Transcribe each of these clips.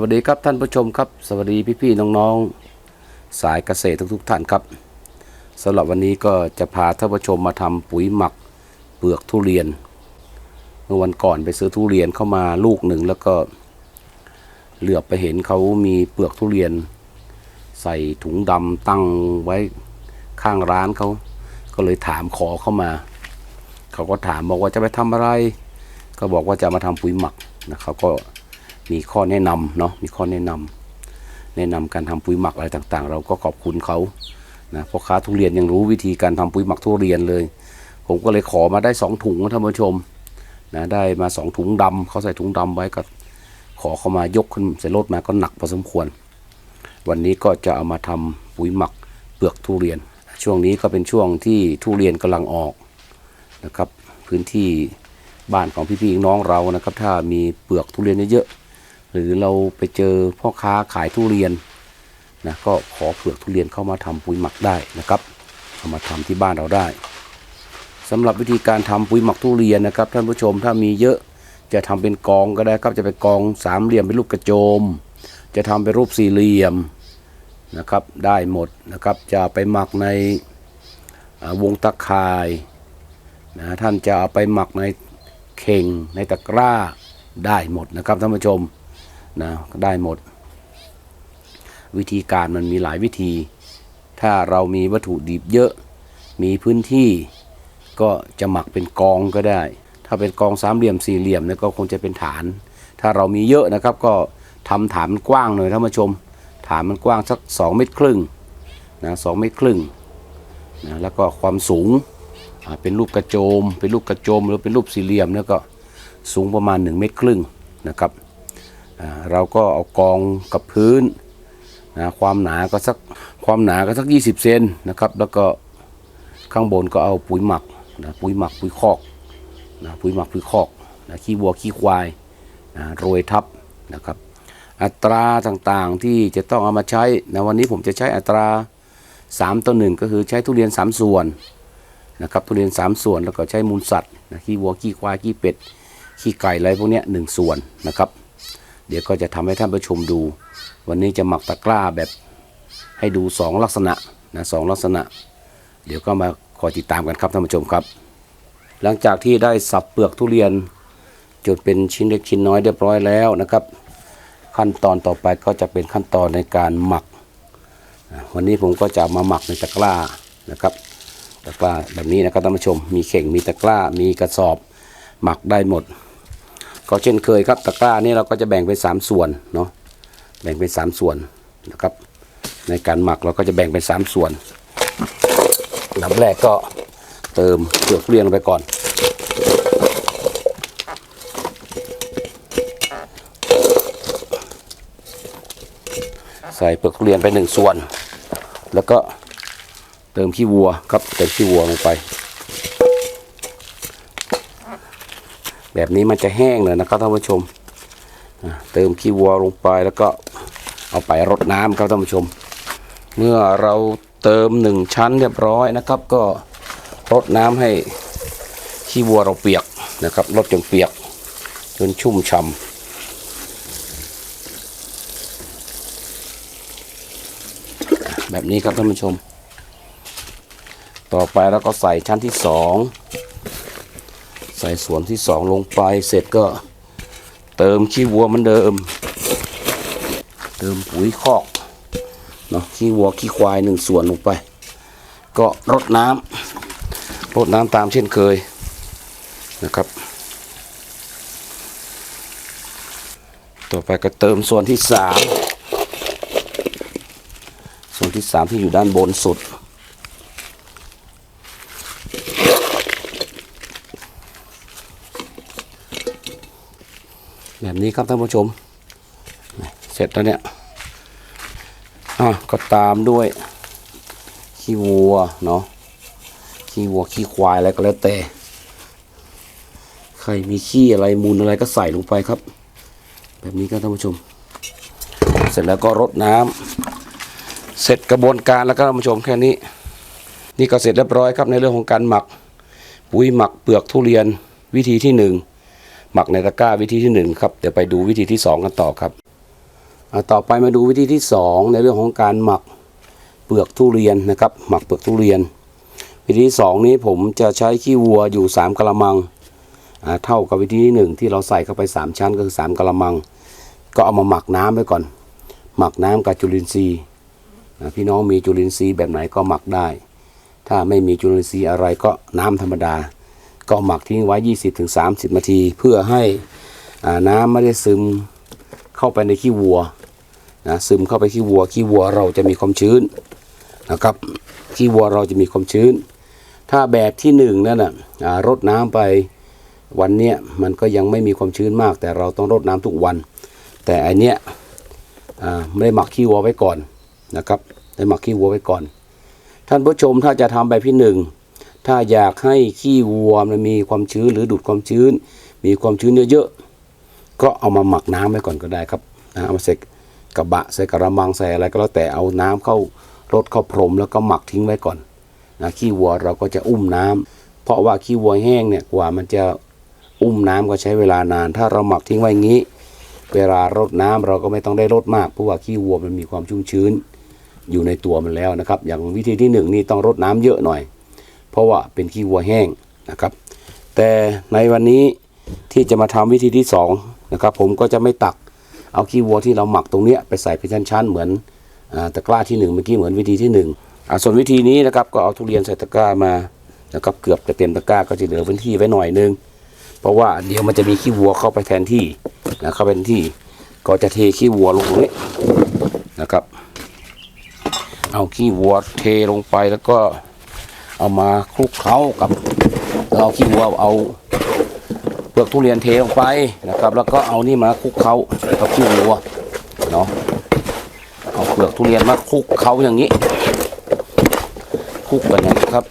วัสดีครับท่านผู้ชมครับ สวัสดีพี่ๆน้องๆ สายเกษตรทุกๆท่านครับสำหรับวันนี้ก็จะพาท่านผู้ชมมาทำปุ๋ยหมักเปลือกทุเรียน เมื่อวันก่อนไปซื้อทุเรียนเข้ามาลูกหนึ่งแล้วก็ เหลือบไปเห็นเขามีเปลือกทุเรียน ใส่ถุงดำตั้งไว้ข้างร้านเขา ก็เลยถามขอเข้ามา เขาก็ถามบอกว่าจะไปทำอะไร ก็บอกว่าจะมาทำปุ๋ยหมักนะเขาก็ มีข้อแนะนำเนาะมีข้อแนะนำแนะนำการทำปุ๋ยหมักอะไรต่างๆ เราก็ขอบคุณเขานะพ่อค้าทุเรียนยังรู้วิธีการทำปุ๋ยหมักทุเรียนเลย ผมก็เลยขอมาได้สองถุงท่านผู้ชมนะได้มาสองถุงดำเขาใส่ถุงดำไว้ก็ขอเข้ามายกขึ้นใส่รถมาก็หนักพอสมควร วันนี้ก็จะเอามาทำปุ๋ยหมักเปลือกทุเรียน ช่วงนี้ก็เป็นช่วงที่ทุเรียนกำลังออกนะครับพื้นที่บ้านของพี่ๆน้องเรานะครับ ถ้ามีเปลือกทุเรียนเยอะๆ หรือเราไปเจอพ่อค้าขายทุเรียนนะก็ขอเปลือกทุเรียนเข้ามาทำปุ๋ยหมักได้นะครับเอามาทำที่บ้านเราได้สำหรับวิธีการทำปุ๋ยหมักทุเรียนนะครับ ท่านผู้ชมถ้ามีเยอะจะทำเป็นกองก็ได้ครับจะเป็นกองสามเหลี่ยมเป็นรูปกระโจม จะทำเป็นรูปสี่เหลี่ยมนะครับได้หมดนะครับจะไปหมักในวงตะข่ายนะท่านจะเอาไปหมักในเข่งในตะกร้าได้หมดนะครับท่านผู้ชม นะได้หมด วิธีการมันมีหลายวิธี ถ้าเรามีวัตถุดิบเยอะ มีพื้นที่ ก็จะหมักเป็นกองก็ได้ ถ้าเป็นกองสามเหลี่ยมสี่เหลี่ยมเนี่ยก็คงจะเป็นฐาน ถ้าเรามีเยอะนะครับ ก็ทำฐานมันกว้างหน่อยท่านผู้ชม ฐานมันกว้างสัก 2 เมตรครึ่งนะสองเมตรครึ่งนะแล้วก็ความสูงเป็นรูปกระโจม เป็นรูปกระโจม หรือเป็นรูปสี่เหลี่ยมเนี่ยก็สูงประมาณ 1 เมตรครึ่งนะครับ เราก็เอากองกับพื้นนะความหนาก็สักความหนาก็สัก 20 เซนนะครับ แล้วก็ข้างบนก็เอาปุ๋ยหมักนะปุ๋ยหมักปุ๋ยคอกนะปุ๋ยหมักปุ๋ยคอกนะขี้วัวขี้ควายนะโรยทับนะครับ อัตราต่างๆที่จะต้องเอามาใช้นะวันนี้ผมจะใช้อัตรา 3 ต่อ1ก็คือใช้ทุเรียน 3 ส่วนนะครับทุเรียน 3 ส่วนแล้วก็ใช้มูลสัตว์นะขี้วัวขี้ควายขี้เป็ดขี้ไก่อะไรพวกนี้หนึ่งส่วนนะครับ เดี๋ยวก็จะทำให้ท่านผู้ชมดู วันนี้จะหมักตะกร้าแบบให้ดู 2 ลักษณะนะสองลักษณะ เดี๋ยวก็มาคอยติดตามกันครับท่านผู้ชมครับ หลังจากที่ได้สับเปลือกทุเรียนจนเป็นชิ้นเล็กชิ้นน้อยเรียบร้อยแล้วนะครับ ขั้นตอนต่อไปก็จะเป็นขั้นตอนในการหมัก วันนี้ผมก็จะมาหมักในตะกร้านะครับ ตะกร้าแบบนี้นะครับท่านผู้ชม มีเข่งมีตะกร้ามีกระสอบ หมักได้หมด ก็เช่นเคยครับตะกร้านี่เราก็จะแบ่งเป็นสามส่วนเนาะแบ่งเป็นสามส่วนนะครับ ในการหมักเราก็จะแบ่งเป็นสามส่วนลำแรกก็เติมเปลือกทุเรียนลงไปก่อน ใส่เปลือกทุเรียนไปหนึ่งส่วน แล้วก็เติมขี้วัวครับเติมขี้วัวลงไป แบบนี้มันจะแห้งเลยนะครับท่านผู้ชมเติมขี้วัวลงไปแล้วก็เอาไปรดน้ำครับท่านผู้ชม เมื่อเราเติมหนึ่งชั้นเรียบร้อยนะครับ ก็รดน้ำให้ขี้วัวเราเปียกนะครับรดจนเปียกจนชุ่มฉ่ำแบบนี้ครับท่านผู้ชม ต่อไปเราก็ใส่ชั้นที่สอง ใส่ส่วนที่สองลงไปเสร็จก็เติมขี้วัวเหมือนเดิม เติมปุ๋ยคอกเนาะขี้วัวขี้ควายหนึ่งส่วนลงไป ก็รดน้ำรดน้ำตามเช่นเคยนะครับ ต่อไปก็เติมส่วนที่สามส่วนที่สามที่อยู่ด้านบนสุด แบบนี้ครับท่านผู้ชม เสร็จแล้วเนี่ยอะก็ตามด้วย ขี้วัวเนาะขี้วัวขี้ควายอะไรก็แล้วแต่ ใครมีขี้อะไรมูลอะไรก็ใส่ลงไปครับ แบบนี้ครับท่านผู้ชม เสร็จแล้วก็รดน้ำเสร็จกระบวนการแล้วก็ท่านผู้ชมแค่นี้ นี่ก็เสร็จเรียบร้อยครับในเรื่องของการหมักปุ๋ยหมักเปลือกทุเรียนวิธีที่หนึ่ง หมักในตะกร้าวิธีที่หนึ่งครับเดี๋ยวไปดูวิธีที่สองกันต่อครับต่อไปมาดูวิธีที่ 2 ในเรื่องของการหมักเปลือกทุเรียนนะครับ หมักเปลือกทุเรียน วิธีที่สองนี้ผมจะใช้ขี้วัวอยู่ 3กะละมังเท่ากับวิธีที่หนึ่งที่เราใส่เข้าไป 3 ชั้นก็คือ 3กะละมัง ก็เอามาหมักน้ำไว้ก่อน หมักน้ำกับจุลินทรีย์พี่น้องมีจุลินทรีย์แบบไหนก็หมักได้ ถ้าไม่มีจุลินทรีย์อะไรก็น้ำธรรมดา ก็หมักทิ้งไว้ 20-30 นาที เพื่อให้น้ำไม่ได้ซึมเข้าไปในขี้วัวนะซึมเข้าไปขี้วัว ขี้วัวเราจะมีความชื้นนะครับ ขี้วัวเราจะมีความชื้น ถ้าแบบที่หนึ่งนั่นน่ะอ่ารดน้ำไปวันเนี้ยมันก็ยังไม่มีความชื้นมาก แต่เราต้องรดน้ำทุกวัน แต่อันเนี้ยไม่ได้หมักขี้วัวไว้ก่อนนะครับได้หมักขี้วัวไว้ก่อน ท่านผู้ชมถ้าจะทำแบบที่หนึ่ง ถ้าอยากให้ขี้วัวมันมีความชื้นหรือดูดความชื้น มีความชื้นเยอะๆก็เอามาหมักน้ำไว้ก่อนก็ได้ครับนะเอามาใส่กระบะใส่กระมังใส่อะไรก็แล้วแต่เอาน้ำเข้ารดเข้าพรมแล้วก็หมักทิ้งไว้ก่อนนะขี้วัวเราก็จะอุ้มน้ำเพราะว่าขี้วัวแห้งเนี่ยกว่ามันจะอุ้มน้ำก็ใช้เวลานาน ถ้าเราหมักทิ้งไว้งี้ เวลารดน้ำเราก็ไม่ต้องได้รดมากเพราะว่าขี้วัวมันมีความชุ่มชื้น อยู่ในตัวมันแล้วนะครับ อย่างวิธีที่หนึ่งนี่ต้องรดน้ำเยอะหน่อย เพราะว่าเป็นขี้วัวแห้งนะครับ แต่ในวันนี้ที่จะมาทำวิธีที่สองนะครับผมก็จะไม่ตักเอาขี้วัวที่เราหมักตรงเนี้ยไปใส่เป็นชั้นๆเหมือนอตะกร้าที่หนึ่งเมื่อกี้เหมือนวิธีที่หนึ่งอ่าส่วนวิธีนี้นะครับก็เอาทุเรียนใส่ตะกร้ามานะครับเกือบจะเต็มตะกร้าก็จะเหลือพื้นที่ไว้หน่อยนึง เพราะว่าเดี๋ยวมันจะมีขี้วัวเข้าไปแทนที่นะเข้าไปแทนที่ก็จะเทขี้วัวลงตรงนี้นะครับ เอาขี้วัวเทลงไปแล้วก็ เอามาคลุกเคล้ากับเอาขี้วัวเอาเปลือกทุเรียนเทลงไปนะครับ แล้วก็เอานี่มาคลุกเคล้ากับขี้วัวเนาะเอาเปลือกทุเรียนมาคลุกเคล้าอย่างนี้คลุกกันนี้ครับ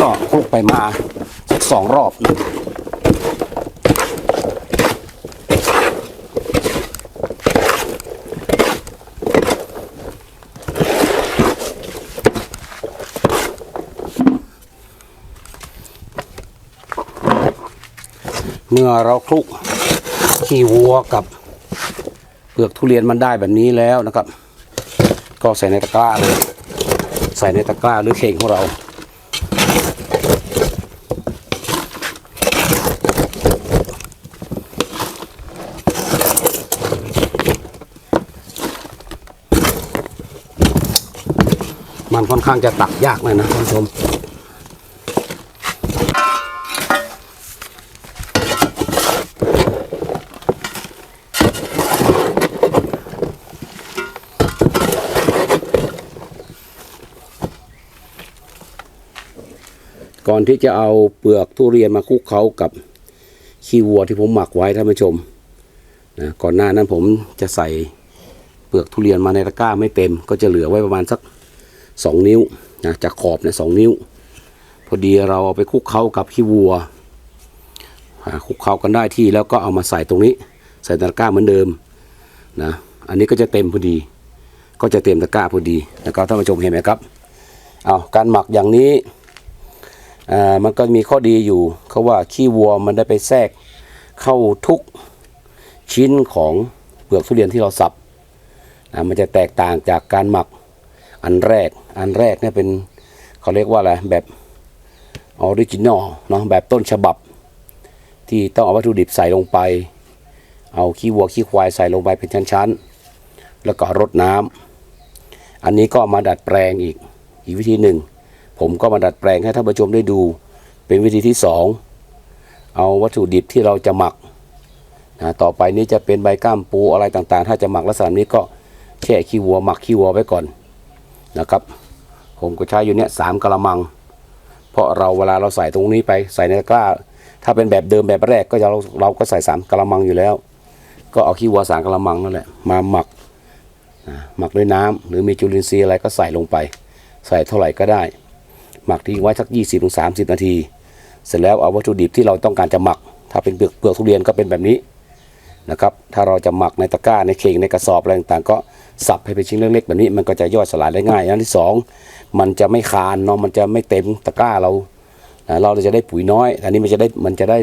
ก็คลุกไปมาสักสองรอบ เมื่อเราคลุกขี้วัวกับเปลือกทุเรียนมันได้แบบนี้แล้วนะครับ ก็ใส่ในตะกร้าเลย ใส่ในตะกร้าหรือเข่งของเรามันค่อนข้างจะตักยากเลยนะท่านผู้ชม ก่อนที่จะเอาเปลือกทุเรียนมาคลุกเคล้ากับขี้วัวที่ผมหมักไว้ท่านผู้ชมนะก่อนหน้านั้นผมจะใส่เปลือกทุเรียนมาในตะกร้าไม่เต็ม ก็จะเหลือไว้ประมาณสักสองนิ้วนะจากขอบเนี่ยสองนิ้ว พอดีเราเอาไปคลุกเคล้ากับขี้วัวคลุกเคล้ากันได้ที่แล้วก็เอามาใส่ตรงนี้ ใส่ตะกร้าเหมือนเดิมนะอันนี้ก็จะเต็มพอดี ก็จะเต็มตะกร้าพอดีนะครับท่านผู้ชมเห็นไหมครับเอาการหมักอย่างนี้ อ่ามันก็มีข้อดีอยู่เขาว่าขี้วัวมันได้ไปแทรกเข้าทุกชิ้นของเปลือกทุเรียนที่เราสับอ่ามันจะแตกต่างจากการหมักอันแรก อันแรกเนี่ยเป็นเขาเรียกว่าอะไรแบบออริจินอลเนาะแบบต้นฉบับ ที่ต้องเอาวัตถุดิบใส่ลงไป เอาขี้วัวขี้ควายใส่ลงไปเป็นชั้นๆ แล้วก็รดน้ำอันนี้ก็มาดัดแปลงอีกอีกวิธีหนึ่ง ผมก็มาดัดแปลงให้ท่านผู้ชมได้ดู เป็นวิธีที่สองเอาวัตถุดิบที่เราจะหมักนะต่อไปนี้จะเป็นใบก้ามปูอะไรต่างๆ ถ้าจะหมักลักษณะนี้ก็แช่ขี้วัวหมักขี้วัวไว้ก่อนนะครับ ผมก็ใช้อยู่เนี้ยสามกะละมัง เพราะเราเวลาเราใส่ตรงนี้ไปใส่ในกร้า ถ้าเป็นแบบเดิมแบบแรกก็จะเราเราก็ใส่สามกะละมังอยู่แล้ว ก็เอาขี้วัวสามกะละมังนั่นแหละมาหมักนะหมักด้วยน้ำหรือมีจุลินทรีย์อะไรก็ใส่ลงไป ใส่เท่าไหร่ก็ได้ หมักทิ้งไว้สัก 20-30ถึง30นาที เสร็จแล้วเอาวัตถุดิบที่เราต้องการจะหมัก ถ้าเป็นเปลือกเปลือกทุเรียนก็เป็นแบบนี้นะครับ ถ้าเราจะหมักในตะกร้าในเข่งในกระสอบอะไรต่างๆ ก็สับให้เป็นชิ้นเล็กๆแบบนี้ มันก็จะย่อยสลายได้ง่ายอันที่สองมันจะไม่คานเนาะมันจะไม่เต็มตะกร้าเรานะเราจะได้ปุ๋ยน้อย อันนี้มันจะได้มันจะได้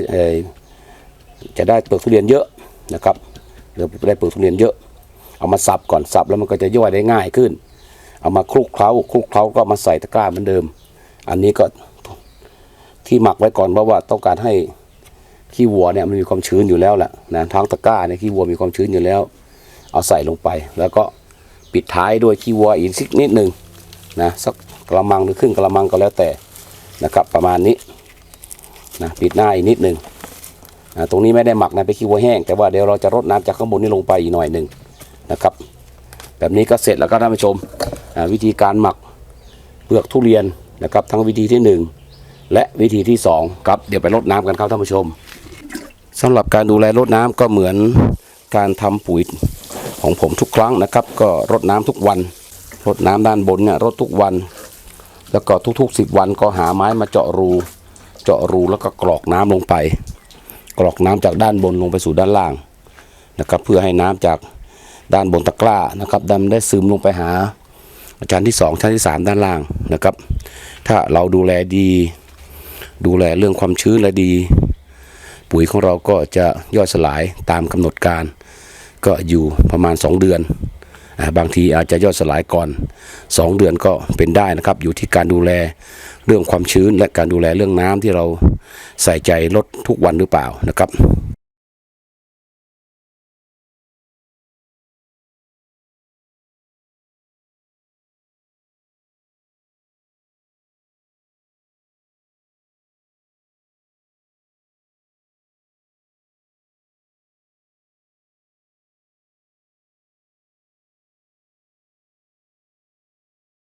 จะได้เปลือกทุเรียนเยอะนะครับเดี๋ยวได้เปลือกทุเรียนเยอะ เอามาสับก่อนสับแล้วมันก็จะย่อยได้ง่ายขึ้น เอามาคลุกเคล้าคลุกเคล้าก็มาใส่ตะกร้าเหมือนเดิม อันนี้ก็ที่หมักไว้ก่อนเพราะว่าต้องการให้ขี้วัวเนี่ยมันมีความชื้นอยู่แล้วแหละนะทั้งตะกร้าเนี่ยขี้วัวมีความชื้นอยู่แล้ว เอาใส่ลงไป แล้วก็ปิดท้ายด้วยขี้วัวอีกสักนิดหนึ่งนะสักกระมังหรือครึ่งกระมังก็แล้วแต่นะครับ ประมาณนี้นะปิดหน้าอีกนิดหนึ่งนะตรงนี้ไม่ได้หมักนะไปนขี้วัวแห้ง แต่ว่าเดี๋ยวเราจะรดน้ำจากข้างบนนี้ลงไปอีกหน่อยหนึ่งนะครับ แบบนี้ก็เสร็จแล้วก็ท่านผู้ชมอ่าวิธีการหมักเปลือกทุเรียน นะครับทั้งวิธีที่หนึ่งและวิธีที่สองครับเดี๋ยวไปรดน้ำกันครับท่านผู้ชมสำหรับการดูแลรดน้ำก็เหมือนการทำปุ๋ยของผมทุกครั้งนะครับ ก็รดน้ำทุกวันรดน้ำด้านบนเนี่ยรดทุกวัน แล้วก็ทุกๆ 10 วันก็หาไม้มาเจาะรู เจาะรูแล้วก็กรอกน้ำลงไป กรอกน้ำจากด้านบนลงไปสู่ด้านล่างนะครับเพื่อให้น้ำจากด้านบนตะกร้านะครับดันได้ซึมลงไปหา ชั้นที่สองชั้นที่สามด้านล่างนะครับ ถ้าเราดูแลดี ดูแลเรื่องความชื้นและดี ปุ๋ยของเราก็จะย่อยสลายตามกำหนดการ ก็อยู่ประมาณ 2 เดือน บางทีอาจจะย่อยสลายก่อน 2 เดือนก็เป็นได้นะครับ อยู่ที่การดูแลเรื่องความชื้นและการดูแลเรื่องน้ำที่เราใส่ใจลดทุกวันหรือเปล่านะครับ